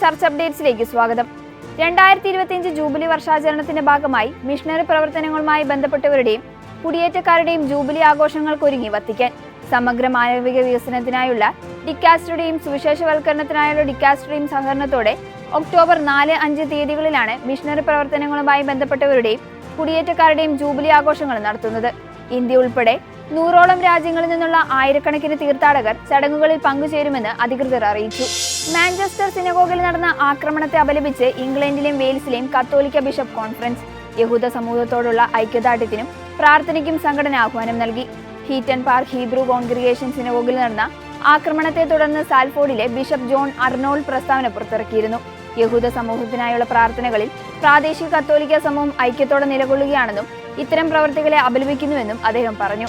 Church അപ്ഡേറ്റ്സിലേക്ക് സ്വാഗതം. രണ്ടായിരത്തി ഇരുപത്തിയഞ്ച് ജൂബിലി വർഷാചരണത്തിന്റെ ഭാഗമായി മിഷണറി പ്രവർത്തനങ്ങളുമായി ബന്ധപ്പെട്ടവരുടെയും കുടിയേറ്റക്കാരുടെയും ജൂബിലി ആഘോഷങ്ങൾക്കൊരുങ്ങി വത്തിക്കാൻ. സമഗ്ര മാനവിക വികസനത്തിനായുള്ള ഡിക്കാസ്റ്ററുടെയും സുവിശേഷവൽക്കരണത്തിനായുള്ള ഡിക്കാസ്റ്ററുടെയും സഹകരണത്തോടെ ഒക്ടോബർ നാല് അഞ്ച് തീയതികളിലാണ് മിഷണറി പ്രവർത്തനങ്ങളുമായി ബന്ധപ്പെട്ടവരുടെയും കുടിയേറ്റക്കാരുടെയും ജൂബിലി ആഘോഷങ്ങൾ നടത്തുന്നത്. ഇന്ത്യ ഉൾപ്പെടെ നൂറോളം രാജ്യങ്ങളിൽ നിന്നുള്ള ആയിരക്കണക്കിന് തീർത്ഥാടകർ ചടങ്ങുകളിൽ പങ്കുചേരുമെന്ന് അധികൃതർ അറിയിച്ചു. മാഞ്ചസ്റ്റർ സിനഗോഗിൽ നടന്ന ആക്രമണത്തെ അപലപിച്ച് ഇംഗ്ലണ്ടിലെയും വെയിൽസിലെയും കത്തോലിക്ക ബിഷപ്പ് കോൺഫറൻസ് യഹൂദ സമൂഹത്തോടുള്ള ഐക്യദാർഢ്യത്തിനും പ്രാർത്ഥനയ്ക്കും സംഘടന ആഹ്വാനം നൽകി. ഹീറ്റൻ പാർക്ക് ഹീബ്രു കോൺഗ്രിഗേഷൻ സിനഗോഗിൽ നടന്ന ആക്രമണത്തെ തുടർന്ന് സാൽഫോർഡിലെ ബിഷപ്പ് ജോൺ അർണോൾഡ് പ്രസ്താവന പുറത്തിറക്കിയിരുന്നു. യഹൂദ സമൂഹത്തിനായുള്ള പ്രാർത്ഥനകളിൽ പ്രാദേശിക കത്തോലിക്ക സമൂഹം ഐക്യത്തോടെ നിലകൊള്ളുകയാണെന്നും ഇത്തരം പ്രവർത്തികളെ അപലപിക്കുന്നുവെന്നും അദ്ദേഹം പറഞ്ഞു.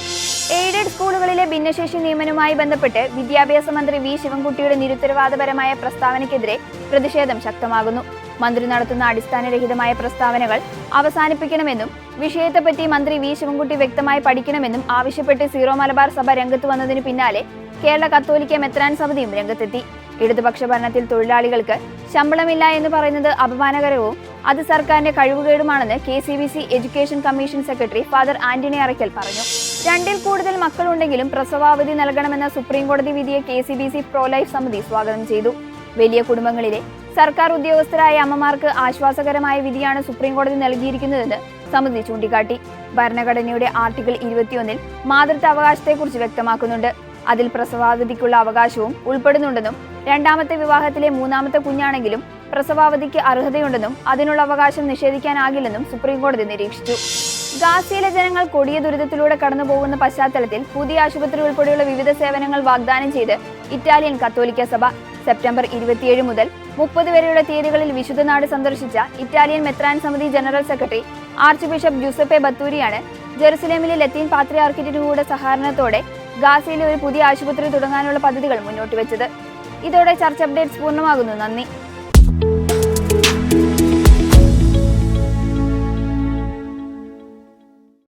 എയ്ഡഡ് സ്കൂളുകളിലെ ഭിന്നശേഷി നിയമനവുമായി ബന്ധപ്പെട്ട് വിദ്യാഭ്യാസ മന്ത്രി വി ശിവൻകുട്ടിയുടെ നിരുത്തരവാദപരമായ പ്രസ്താവനയ്ക്കെതിരെ പ്രതിഷേധം ശക്തമാകുന്നു. മന്ത്രി നടത്തുന്ന അടിസ്ഥാനരഹിതമായ പ്രസ്താവനകൾ അവസാനിപ്പിക്കണമെന്നും വിഷയത്തെപ്പറ്റി മന്ത്രി വി ശിവൻകുട്ടി വ്യക്തമായി പഠിക്കണമെന്നും ആവശ്യപ്പെട്ട് സീറോ മലബാർ സഭ രംഗത്ത് വന്നതിന് പിന്നാലെ കേരള കത്തോലിക്ക മെത്രാൻ സമിതിയും രംഗത്തെത്തി. ഇടതുപക്ഷ ഭരണത്തിൽ തൊഴിലാളികൾക്ക് ശമ്പളമില്ല എന്ന് പറയുന്നത് അപമാനകരവും അത് സർക്കാരിന്റെ കഴിവുകേടുമാണെന്ന് K C B C education commission secretary father Antony Arakkal പറഞ്ഞു. രണ്ടിൽ കൂടുതൽ മക്കളുണ്ടെങ്കിലും പ്രസവാവധി നൽകണമെന്ന സുപ്രീംകോടതി വിധിയെ K C B C pro life സമിതി സ്വാഗതം ചെയ്തു. വലിയ കുടുംബങ്ങളിലെ സർക്കാർ ഉദ്യോഗസ്ഥരായ അമ്മമാർക്ക് ആശ്വാസകരമായ വിധിയാണ് സുപ്രീംകോടതി നൽകിയിരിക്കുന്നതെന്ന് സമിതി ചൂണ്ടിക്കാട്ടി. ഭരണഘടനയുടെ ആർട്ടിക്കിൾ ഇരുപത്തിയൊന്നിൽ മാതൃത്വ അവകാശത്തെക്കുറിച്ച് വ്യക്തമാക്കുന്നുണ്ട്. അതിൽ പ്രസവാവധിക്കുള്ള അവകാശവും ഉൾപ്പെടുന്നുണ്ടെന്നും രണ്ടാമത്തെ വിവാഹത്തിലെ മൂന്നാമത്തെ കുഞ്ഞാണെങ്കിലും പ്രസവാവധിക്ക് അർഹതയുണ്ടെന്നും അതിനുള്ള അവകാശം നിഷേധിക്കാനാകില്ലെന്നും സുപ്രീംകോടതി നിരീക്ഷിച്ചു. ഗാസയിലെ ജനങ്ങൾ കൊടിയ ദുരിതത്തിലൂടെ കടന്നുപോകുന്ന പശ്ചാത്തലത്തിൽ പുതിയ ആശുപത്രി ഉൾപ്പെടെയുള്ള വിവിധ സേവനങ്ങൾ വാഗ്ദാനം ചെയ്ത് ഇറ്റാലിയൻ കത്തോലിക്ക സഭ സെപ്റ്റംബർ ഇരുപത്തിയേഴ് മുതൽ മുപ്പത് വരെയുള്ള തീയതികളിൽ വിശുദ്ധനാട് സന്ദർശിച്ച ഇറ്റാലിയൻ മെത്രാൻ സമിതി general secretary archbishop Giuseppe ബത്തൂരിയാണ് ജെറുസലേമിലെ ലത്തീൻ പാത്രിയാർക്കിറ്റിലൂടെ സഹകരണത്തോടെ ഗാസയിലെ ഒരു പുതിയ ആശുപത്രി തുടങ്ങാനുള്ള പദ്ധതികൾ മുന്നോട്ട് വെച്ചത്. ഇതോടെ ചർച്ച അപ്ഡേറ്റ്സ് പൂർണമാകുന്നു. നന്ദി.